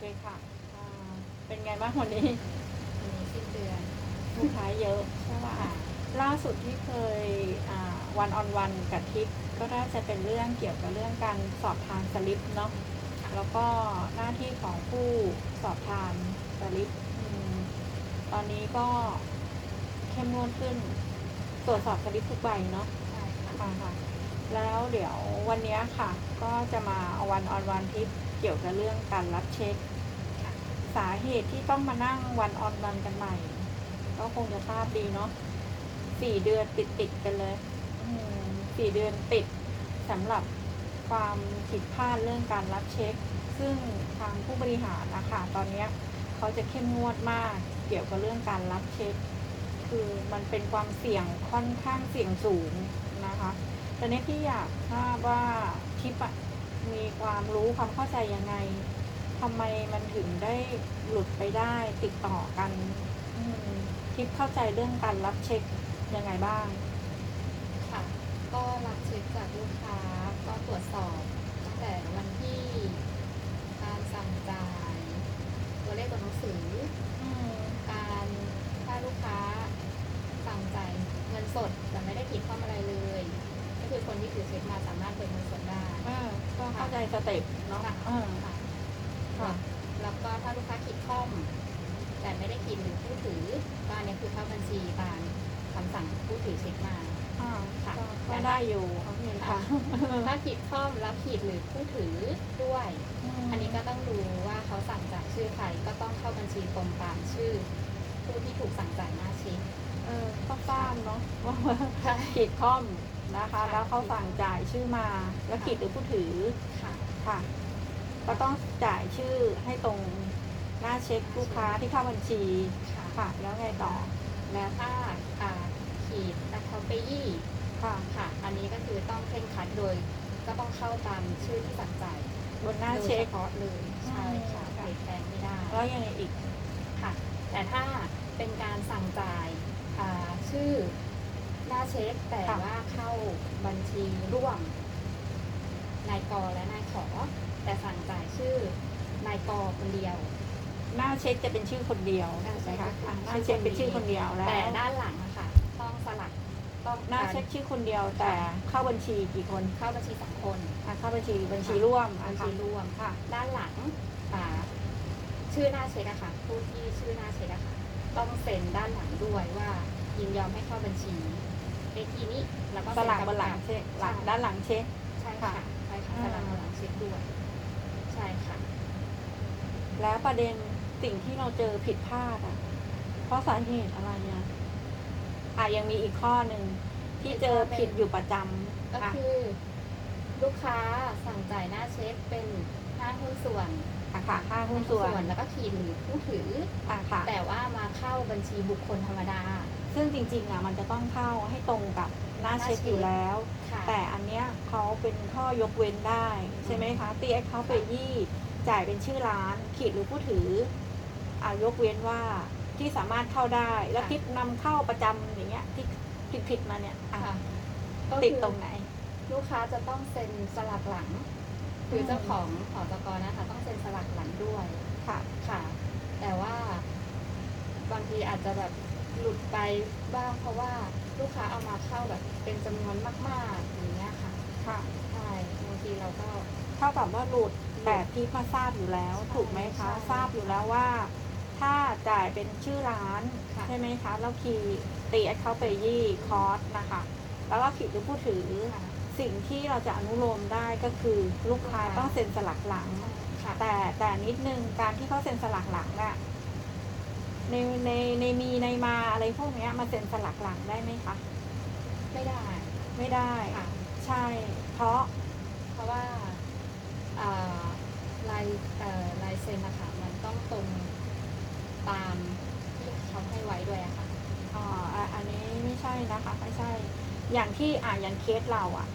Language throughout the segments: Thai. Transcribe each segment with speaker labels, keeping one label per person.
Speaker 1: เคค่ะอ่าเป็นไงบ้างวันนี้
Speaker 2: วันนี้สิ้นเดือน
Speaker 1: ลูกค้าเยอะใช่ไหม
Speaker 2: ค่ะ
Speaker 1: ล่าสุดที่เคยวันออนวันกับทิปก็น่าจะเป็นเรื่องเกี่ยวกับเรื่องการสอบทานสลิปเนาะแล้วก็หน้าที่ของผู้สอบทานสลิปอืมตอนนี้ก็เข้มงวดขึ้นตรวจสอบสลิปทุกใบเนาะ
Speaker 2: ใช่ค่ะ
Speaker 1: ค่ะค่ะแล้วเดี๋ยววันเนี้ยค่ะ ก็จะมาวันออนวันทิปเกี่ยวกับเรื่องการรับเช็ค
Speaker 2: ค่ะ
Speaker 1: สาเหตุที่ต้องมานั่งวันออนวันกันใหม่ ก็คงจะทราบดีเนาะสี่เดือนติดติดกันเลยสี่เดือนติดสำหรับความผิดพลาดเรื่องการรับเช็ค ซึ่งทางผู้บริหารนะคะตอนนี้เขาจะเข้มงวดมากเกี่ยวกับเรื่องการรับเช็ค คือมันเป็นความเสี่ยงค่อนข้างเสี่ยงสูงนะคะตอนนี้พี่อยากทราบว่าทิปอะมีความรู้ความเข้าใจยังไง ทำไมมันถึงได้หลุดไปได้ติดต่อกันอืมทิปเข้าใจเรื่องการรับเช็คยังไงบ้าง
Speaker 2: ค่ะ ก็รับเช็คจากลูกค้าก็ตรวจสอบตั้งแต่วันที่การสั่งจ่ายตัวเลขตัวหนังสือ
Speaker 1: อืม
Speaker 2: การถ้าลูกค้าสั่งจ่ายเงินสดแต่ไม่ได้ผิดข้อมอะไรเลย ก็คือคนที่ถือเช็คมาสามารถเบิกเงินสดได้
Speaker 1: เออก็เข้าใจสเต็ปเนาะ
Speaker 2: ค่ะ
Speaker 1: เออ
Speaker 2: ค่ะ
Speaker 1: ค่ะ
Speaker 2: แล้วก็ถ้าลูกค้าขีดข้อม แต่ ไม่ได้ขีดหรือผู้ถือก็อันนี้คือเข้าบัญชีตามคำสั่งผู้ถือเช็คมา
Speaker 1: อ่า
Speaker 2: ค่ะ
Speaker 1: ก็ก็ได้อยู่โอเคค่ะ
Speaker 2: ถ้าขีดข้อมแล้วขีดหรือผู้ถือด้วย อันนี้ก็ต้องดูว่าเขาสั่งจ่ายชื่อใครก็ต้องเข้าบัญชีตรงตามชื่อ ผู้ที่ถูกสั่งจ่ายหน้าเช็ค
Speaker 1: เออก็ทราบเนาะว่า
Speaker 2: ใช่
Speaker 1: ขีดข้อมนะคะ
Speaker 2: ค่ะ
Speaker 1: แล้วเขาสั่งจ่ายชื่อมา แล้ว
Speaker 2: ค่ะ
Speaker 1: ขีดหรือผู้ถือ
Speaker 2: ค่ะ
Speaker 1: ค่ะ ก็ต้องจ่ายชื่อให้ตรง หน้าเช็คลูกค้าที่เข้าบัญชี
Speaker 2: ค่ะ
Speaker 1: ค่ะแล้วไงต่อ
Speaker 2: แล้วถ้าอ่าขีดแอคเคาท์เปยี่
Speaker 1: ค่ะ
Speaker 2: ค่ะ อันนี้ก็คือต้องเคร่งครัดโดย ก็ต้องเข้าตามชื่อที่สั่งจ่าย
Speaker 1: บนหน้าเช็ค
Speaker 2: โดยเฉพาะเลยใช่ค่ะ
Speaker 1: อืม
Speaker 2: เปลี่ยนแปลงไม่ได้
Speaker 1: แล้วยังไงอีก
Speaker 2: ค่ะ แต่ถ้าเป็นการสั่งจ่ายอ่าชื่อหน้าเช็คแต่
Speaker 1: ค่ะ
Speaker 2: ว่าเข้าบัญชีร่วมนายกอและนายขอ แต่สั่งจ่ายชื่อนายกอคนเดียว
Speaker 1: หน้าเช็คจะเป็นชื่อคนเดียว
Speaker 2: หน้าเช็
Speaker 1: ใช่ไหม
Speaker 2: ค
Speaker 1: คะอะห
Speaker 2: ชื่
Speaker 1: น้า
Speaker 2: อ
Speaker 1: เช็ค
Speaker 2: คนเดียว
Speaker 1: เป็นชื่อคนเดียวแล้ว
Speaker 2: แต่ด้านหลังอะค่ะต้องสลักต้อง
Speaker 1: หน้าเช็คชื่อคนเดียวแต่เข้าบัญชีกี่คน
Speaker 2: เข้าบัญชีสองคน
Speaker 1: อะเข้าบัญชีบัญชีร่วม
Speaker 2: บั
Speaker 1: อะ
Speaker 2: ญ
Speaker 1: ค่ะ
Speaker 2: ชีร่วม
Speaker 1: ค่ะ
Speaker 2: ด้านหลังอ่าชื่อหน้าเช็คอะค่ะผู้ที่ชื่อหน้าเช็คอะค่ะต้องเซ็นด้านหลังด้วยว่ายินยอมให้เข้าบัญชีเลขที่นี้แล้วก็
Speaker 1: ส
Speaker 2: เซ็น
Speaker 1: ลัก
Speaker 2: กำ
Speaker 1: บนหลัง
Speaker 2: กับ
Speaker 1: เช็คหลังด้านหลังเช็ค
Speaker 2: ใช่ค่ะใช่ค่ะ
Speaker 1: อ่า
Speaker 2: สลักบนหลังเช็คด้วย ใช่ค่ะ
Speaker 1: แล้วประเด็น สิ่งที่เราเจอผิดพลาดอะ เพราะสาเหตุอะไรอะอะยังมีอีกข้อหนึ่งที่เจอผิดอยู่ประจำ
Speaker 2: ก็
Speaker 1: อะ
Speaker 2: คือ ลูกค้าสั่งจ่ายหน้าเช็คเป็นห้างหุ้นส่วน
Speaker 1: อะค่ะค่าหุ้นส่วน
Speaker 2: แล้วก็ขีดหรือผู้ถือ
Speaker 1: อะค่ะ
Speaker 2: แต่ว่ามาเข้าบัญชีบุคคลธรรมดา
Speaker 1: ซึ่งจริงๆอะมันจะต้องเข้าให้ตรงกับหน้าเช็คอยู่แล้ว
Speaker 2: ค่ะ
Speaker 1: แต่อันเนี้ยเขาเป็นข้อยกเว้นได้ ใช่ไหมคะตีแอคเคาท์เปยี่จ่ายเป็นชื่อร้าน ขีดหรือผู้ถืออ่า ยกเว้นว่าที่สามารถเข้าได้ แล้วทิปนำเข้าประจำอย่างเงี้ย ที่ผิดผิดๆมาเนี่ยอะ
Speaker 2: ค่ะก็
Speaker 1: ติด
Speaker 2: คือ
Speaker 1: ตรงไหน
Speaker 2: ลูกค้าจะต้องเซ็นสลักหลังคือเจ้าของหอจกนะคะ ต้องเซ็นสลักหลังด้วย
Speaker 1: ค่ะ
Speaker 2: ค่ะ แต่ว่าบางทีอาจจะแบบหลุดไปบ้างเพราะว่าลูกค้าเอามาเข้าแบบเป็นจำนวนมาก ๆ อย่างเงี้ยค่ะ
Speaker 1: ค่ะ
Speaker 2: ใช่บางทีเราก็
Speaker 1: เท่ากับว่าหลุดแต่พี่ก็ทราบอยู่แล้ว
Speaker 2: ใช่
Speaker 1: ถูกไหมคะ
Speaker 2: ใช่
Speaker 1: ทราบอยู่แล้วว่า ถ้าจ่ายเป็นชื่อร้าน
Speaker 2: ค่ะ
Speaker 1: ใช่ไหมคะแล้วคีย์ตีแอคเคาท์เปยี่คอร์สนะคะ แล้วก็ขีดหรือผู้ถือ
Speaker 2: ค่ะ
Speaker 1: สิ่งที่เราจะอนุโลมได้ก็คือลูกค้า
Speaker 2: ค่ะ
Speaker 1: ต้องเซ็นสลักหลัง
Speaker 2: ค่ะ
Speaker 1: แต่แต่นิดนึงการที่เขาเซ็นสลักหลังอะในในในมีในมาอะไรพวกเนี้ยมาเซ็นสลักหลังได้ไหมคะ
Speaker 2: ไม่ได้
Speaker 1: ไม่ได้
Speaker 2: ค่ะ
Speaker 1: ใช่ เพราะ
Speaker 2: เพราะว่าอ่าลายเอ่อลายเซ็นนะคะมันต้องตรงตามที่เขาให้ไว้ด้วยอะค่ะ
Speaker 1: อ่าอะอันนี้ไม่ใช่นะคะ ไม่ใช่ อย่างที่อ่าอย่างเคสเราอะ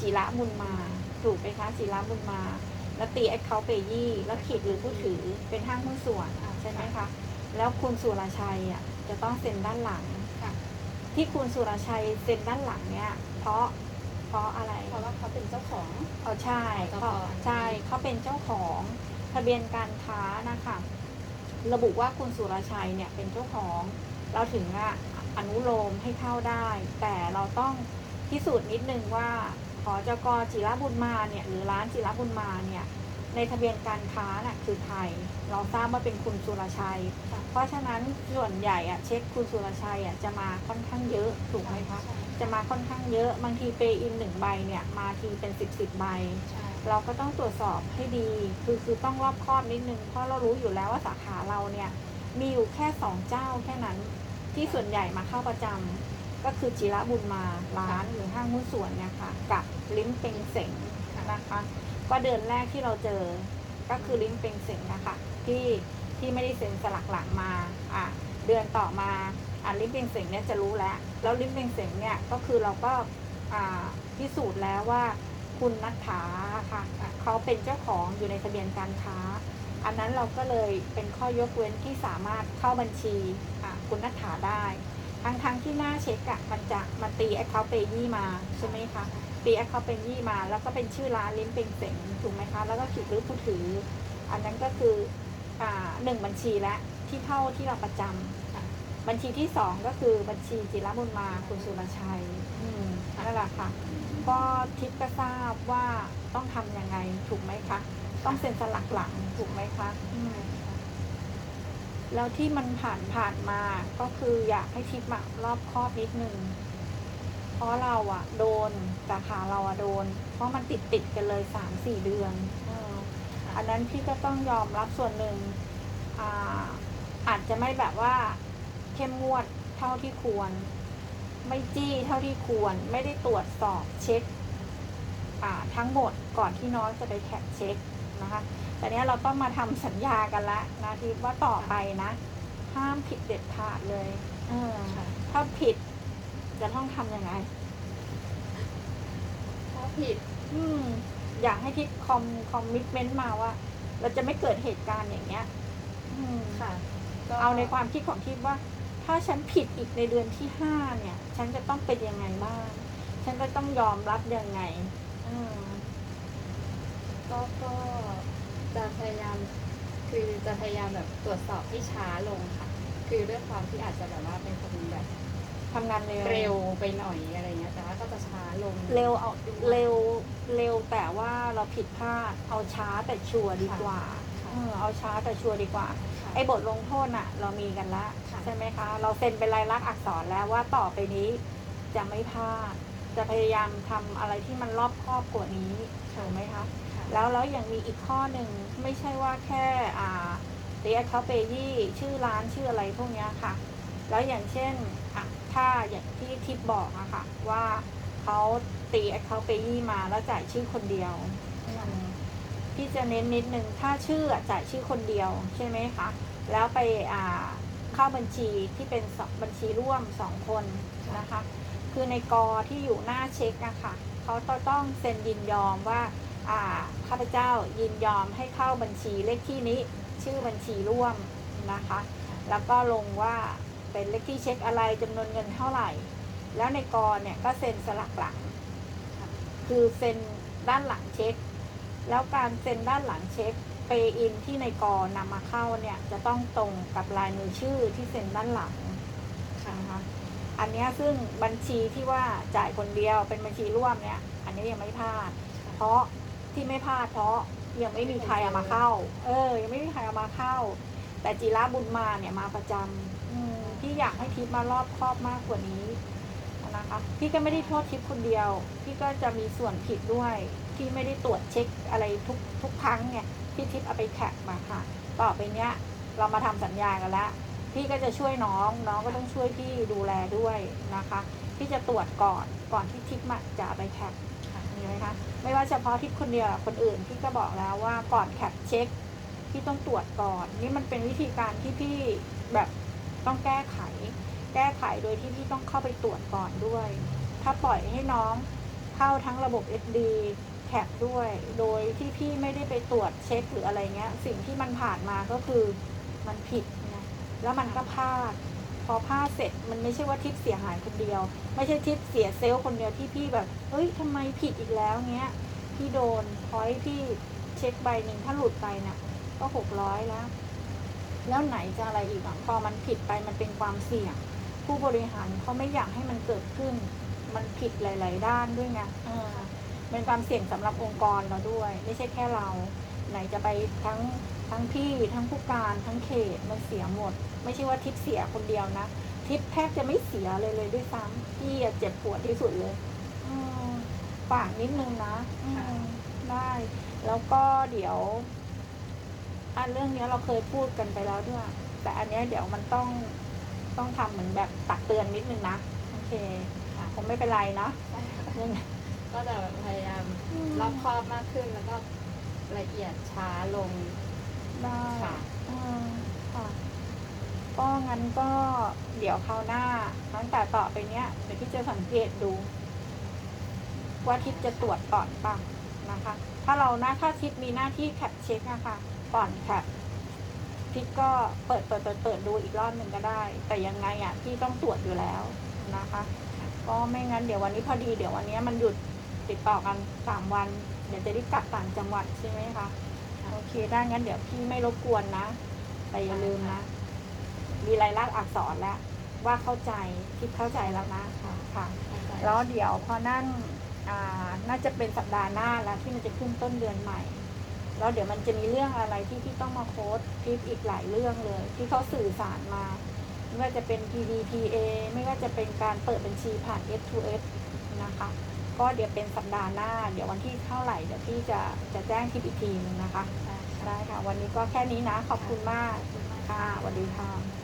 Speaker 1: จิระบุญมา ถูกไหมคะจิระบุญมา แล้วตีแอคเคาท์เปยี่แล้วขีดหรือผู้ถือเป็นห้างหุ้นส่วนอะใช่ไหมคะแล้วคุณสุรชัยอะจะต้องเซ็นด้านหลัง
Speaker 2: ค่ะ
Speaker 1: ที่คุณสุรชัยเซ็นด้านหลังเนี่ย เพราะเพราะอะไร
Speaker 2: เพราะว่าเขาเป็นเจ้าของ
Speaker 1: เออใช่
Speaker 2: เจ้า
Speaker 1: เขา
Speaker 2: ของ
Speaker 1: ใช่เขาเป็นเจ้าของทะเบียนการค้านะคะ ระบุว่าคุณสุรชัยเนี่ยเป็นเจ้าของ เราถึงอะ อนุโลมให้เข้าได้ แต่เราต้องพิสูจน์นิดนึงว่าขอจกจิรบุญมาเนี่ยหรือร้านจิรบุญมาเนี่ยในทะเบียนการค้าน่ะคือใครเราทราบว่าเป็นคุณสุรชัย
Speaker 2: ค่ะ
Speaker 1: เพราะฉะนั้นส่วนใหญ่อะเช็คคุณสุรชัยอะจะมาค่อนข้างเยอะถูกไหมคะ
Speaker 2: ใช่
Speaker 1: จะมาค่อนข้างเยอะบางทีเปย์อินหนึ่งใบเนี่ยมาทีเป็นสิบสิบใบ
Speaker 2: ใช่
Speaker 1: เราก็ต้องตรวจสอบให้ดี คือคือต้องรอบคอบนิดนึง เพราะเรารู้อยู่แล้วว่าสาขาเราเนี่ยมีอยู่แค่สองเจ้าแค่นั้น ที่ส่วนใหญ่มาเข้าประจำก็คือจิระบุญมาร้านหรือห้างหุ้นส่วนเนี่ยค่ะกับลิ้มเป็งเสงนะคะก็เดือนแรกที่เราเจอก็คือลิ้มเป็งเสงนะคะที่ที่ไม่ได้เซ็นสลักหลังมาอะเดือนต่อมาอะลิ้มเป็งเสงเนี่ยจะรู้แล้วแล้วลิ้มเป็งเสงเนี่ยก็คือเราก็อ่าพิสูจน์แล้วว่าคุณนัทธาค่ะเขาเป็นเจ้าของอยู่ในทะเบียนการค้า อันนั้นเราก็เลยเป็นข้อยกเว้นที่สามารถเข้าบัญชีคุณนัทธาได้ ทั้งๆที่หน้าเช็คอะมันจะมันตีแอคเคาท์เปยี่มาใช่ไหมคะตีแอคเคาท์เปยี่มา แล้วก็เป็นชื่อร้านลิ้นเป็งเสงถูกไหมคะ แล้วก็ขีดหรือผู้ถือ อันนั้นก็คืออ่าหนึ่งบัญชีและที่เข้าที่เราประจำบัญชีที่สองก็คือบัญชีจิรบุญมาคุณสุรชัยนั่นแหละค่ะก็ทิพย์ก็ทราบว่าต้องทำยังไงถูกไหมคะ ต้องเซ็นสลักหลังถูกไหมคะอืมแล้วที่มันผ่านผ่านมาก็คืออยากให้ทิพย์อะรอบคอบนิดนึงเพราะเราอะโดนสาขาเราอะโดน เพราะมันติดติดๆกันเลยสามสี่เดือนเอออันนั้นพี่ก็ต้องยอมรับส่วนหนึ่งอ่าอาจจะไม่แบบว่าเข้มงวดเท่าที่ควร ไม่จี้เท่าที่ควร ไม่ได้ตรวจสอบเช็คอ่าทั้งหมดก่อนที่น้องจะไปแคปเช็ค นะคะแต่เนี้ยเราต้องมาทำสัญญากันละนะที่ว่าต่อไปนะ ห้ามผิดเด็ดขาดเลย เออ
Speaker 2: ค่ะ
Speaker 1: ถ้าผิดจะต้องทำยังไง
Speaker 2: ถ้าผิด
Speaker 1: อืมอยากให้ทิศคอมคอมมิชเมนต์มาว่า เราจะไม่เกิดเหตุการณ์อย่างเงี้ย อืม
Speaker 2: ค่ะก็
Speaker 1: เอาในความคิดของทิพย์ว่า ถ้าฉันผิดอีกในเดือนที่ห้าเนี่ย ฉันจะต้องเป็นยังไงบ้าง ฉันก็ต้องยอมรับยังไง อืม
Speaker 2: ก็ก็จะพยายามคือจะพยายามแบบตรวจสอบให้ช้าลงค่ะ คือด้วยความที่อาจจะแบบว่าเป็นคนแบบ
Speaker 1: ทำงานเร็ว
Speaker 2: เร็วไปหน่อยอะไรเงี้ยแต่ว่าก็จะช้าลง
Speaker 1: เร็วเอาเร็วเร็วแต่ว่าเราผิดพลาดเอาช้าแต่ชัวร์ดีกว่า
Speaker 2: ค่ะ
Speaker 1: เออเอาช้าแต่ชัวร์ดีกว่า
Speaker 2: ค่ะ
Speaker 1: ไอ้บทลงโทษน่ะ เรามีกันละ
Speaker 2: ค่ะ
Speaker 1: ใช่ไหมคะ เราเซ็นเป็นลายลักษณ์อักษรแล้วว่าต่อไปนี้จะไม่พลาดจะพยายามทำอะไรที่มันรอบคอบกว่านี้ถูกไหมคะ
Speaker 2: ค่ะ
Speaker 1: แล้วแล้วยังมีอีกข้อหนึ่งไม่ใช่ว่าแค่อ่าเรียกเขาเปยี่ชื่อร้านชื่ออะไรพวกนี้ค่ะ แล้วอย่างเช่นอะถ้าอย่างที่ทิปบอกอะค่ะ ว่าเขาตีแอคเคาท์เปยี่มาแล้วจ่ายชื่อคนเดียวพี่จะเน้นนิดนึงถ้าชื่อจ่ายชื่อคนเดียวใช่ไหมคะแล้วไปอ่าเข้าบัญชีที่เป็นบัญชีร่วมสองคนนะคะ คือในกอที่อยู่หน้าเช็คอะค่ะเขาจะต้องเซ็นยินยอมว่า ข้าพเจ้ายินยอมให้เข้าบัญชีเลขที่นี้ชื่อบัญชีร่วมนะคะ แล้วก็ลงว่าเป็นเลขที่เช็คอะไรจำนวนเงินเท่าไหร่ แล้วในกอเนี่ยก็เซ็นสลักหลัง คือเซ็นด้านหลังเช็ค แล้วการเซ็นด้านหลังเช็คเปอินที่ในกอนำมาเข้าเนี่ยจะต้องตรงกับลายมือชื่อที่เซ็นด้านหลังนะคะอันนี้ซึ่งบัญชีที่ว่าจ่ายคนเดียวเป็นบัญชีร่วมเนี่ย อันนี้ยังไม่พลาด เพราะ ที่ไม่พลาดเพราะยังไม่มีใครเอามาเข้า เออ ยังไม่มีใครเอามาเข้า แต่จิระบุญมาเนี่ยมาประจำอืมพี่อยากให้ทิพย์มารอบครอบมากกว่านี้นะคะพี่ก็ไม่ได้โทษทิพย์คนเดียว พี่ก็จะมีส่วนผิดด้วยที่ไม่ได้ตรวจเช็คอะไรทุกทุกครั้งเนี่ยที่ทิพย์เอาไปแท็กมาค่ะ ต่อไปเนี้ยเรามาทำสัญญากันแล้วพี่ก็จะช่วยน้องน้องก็ต้องช่วยพี่ดูแลด้วยนะคะ พี่จะตรวจก่อนก่อนที่ทิปมาจะเอาไปแคป
Speaker 2: ค่ะ
Speaker 1: มีไหมคะ ไม่ว่าเฉพาะทิปคนเดียวคนอื่นพี่ก็บอกแล้วว่าก่อนแคปเช็คพี่ต้องตรวจก่อน นี่มันเป็นวิธีการที่พี่แบบต้องแก้ไข แก้ไขโดยที่พี่ต้องเข้าไปตรวจก่อนด้วย ถ้าปล่อยให้น้องเข้าทั้งระบบ SD แคปด้วย โดยที่พี่ไม่ได้ไปตรวจเช็คหรืออะไรเงี้ย สิ่งที่มันผ่านมาก็คือมันผิดไงแล้วมันก็พลาด พอพลาดเสร็จมันไม่ใช่ว่าทิปเสียหายคนเดียว ไม่ใช่ทิปเสียเซลล์คนเดียวที่พี่แบบเฮ้ยทำไมผิดอีกแล้วเงี้ยพี่โดนพอยพี่เช็คใบหนึ่งถ้าหลุดไปน่ะ ก็หกร้อยแล้ว แล้วไหนจะอะไรอีกอะพอมันผิดไปมันเป็นความเสี่ยง ผู้บริหารเขาไม่อยากให้มันเกิดขึ้น มันผิดหลาย ๆ ด้านด้วยไงเออเป็นความเสี่ยงสำหรับองค์กรเราด้วย ไม่ใช่แค่เรา ไหนจะไปทั้ง ทั้งพี่ทั้งผู้การทั้งเขตมันเสียหมด ไม่ใช่ว่าทิปเสียคนเดียวนะทิปแทบจะไม่เสียเลยเลยด้วยซ้ำพี่อะเจ็บปวดที่สุดเลยอืมฝากนิดนึงนะอืมได้ แล้วก็เดี๋ยว อันเรื่องเนี้ยเราเคยพูดกันไปแล้วด้วย แต่อันเนี้ยเดี๋ยวมันต้องต้องทำเหมือนแบบตักเตือนนิดนึงนะโอเค
Speaker 2: ค่ะ
Speaker 1: คงไม่เป็นไรเนาะเรื่อง
Speaker 2: ก็จะพยายามรอบคอบมากขึ้นแล้วก็ละเอียดช้าลง
Speaker 1: ได้
Speaker 2: ค่ะ
Speaker 1: อืมค่ะ ก็งั้นก็เดี๋ยวคราวหน้าตั้งแต่ต่อไปเนี้ยเดี๋ยวพี่จะสังเกตดู ว่าทิศจะตรวจก่อนป่ะนะคะ ถ้าเราหน้าถ้าทิศมีหน้าที่แคปเช็คนะคะก่อนแคปทิศก็เปิดเปิดเปิดเปิดดูอีกรอบหนึ่งก็ได้ แต่ยังไงอะพี่ต้องตรวจอยู่แล้วนะคะ ก็ไม่งั้นเดี๋ยววันนี้พอดีเดี๋ยววันนี้มันหยุดติดต่อกันสามวัน เดี๋ยวจะได้กลับต่างจังหวัดใช่ไหมคะโอเคได้งั้นเดี๋ยวพี่ไม่รบกวนนะ แต่อย่าลืมนะ มีลายลักษณ์อักษรแล้วว่าเข้าใจคิดเข้าใจแล้วนะค่ะค่ะแล้วเดี๋ยวพอนั่นอ่าน่าจะเป็นสัปดาห์หน้าแล้วที่มันจะขึ้นต้นเดือนใหม่แล้วเดี๋ยวมันจะมีเรื่องอะไรที่พี่ต้องมาโค้ดคลิปอีกหลายเรื่องเลย ที่เขาสื่อสารมา ไม่ว่าจะเป็น PDPA ไม่ว่าจะเป็นการเปิดบัญชีผ่าน S2S นะคะ ก็เดี๋ยวเป็นสัปดาห์หน้า เดี๋ยววันที่เท่าไหร่เดี๋ยวพี่จะจะแจ้งทิปอีกทีนึงนะคะได้ค่ะ วันนี้ก็แค่นี้นะ ขอบคุณมากค่ะสวัสดีค่ะ